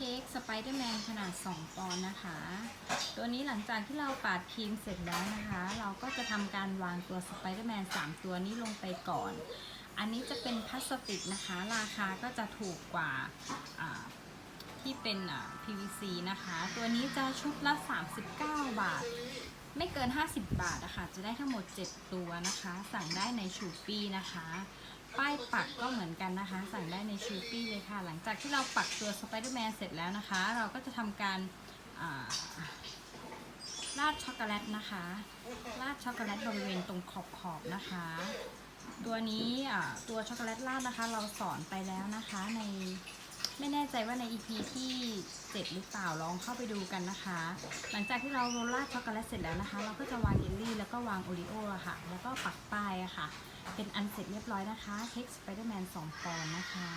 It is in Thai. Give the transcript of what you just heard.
ค้กสไปเดอร์แมนขนาด 2 ปอนด์นะคะ ตัวนี้หลังจากที่เราปาดครีมเสร็จแล้วนะคะ เราก็จะทำการวางตัวสไปเดอร์แมน3ตัวนี้ลงไปก่อน อันนี้จะเป็นพลาสติกนะคะ ราคาก็จะถูกกว่าที่เป็น PVC นะคะ ตัวนี้จะชุดละ 39 บาท ไม่เกิน 50 บาทนะคะจะได้ทั้งหมด 7 ตัวนะคะ สั่งได้ในชูปี้นะคะ ป้ายปักก็เหมือนกันนะคะ สั่งได้ในชูปี้เลยค่ะ หลังจากที่เราปักตัวสไปเดอร์แมนเสร็จแล้วนะคะ เราก็จะทำการอ่าราดช็อกโกแลตนะคะ ราดช็อกโกแลตบริเวณตรงขอบขอบๆนะคะ ตัวนี้ตัวช็อกโกแลตราดนะคะ เราสอนไปแล้วนะคะในไม่แน่ใจว่าใน EP ที่ 7หรือเปล่าลองเข้าไปดูกันนะคะ หลังจากที่เราโรลราช็อกโกแลตเสร็จแล้วนะคะ เราก็จะวางเยลลี่แล้วก็วางโอริโอ้ค่ะ แล้วก็ปักป้ายค่ะ เป็นอันเสร็จเรียบร้อยนะคะเค้กสไปเดอร์แมน2ปอนด์นะคะ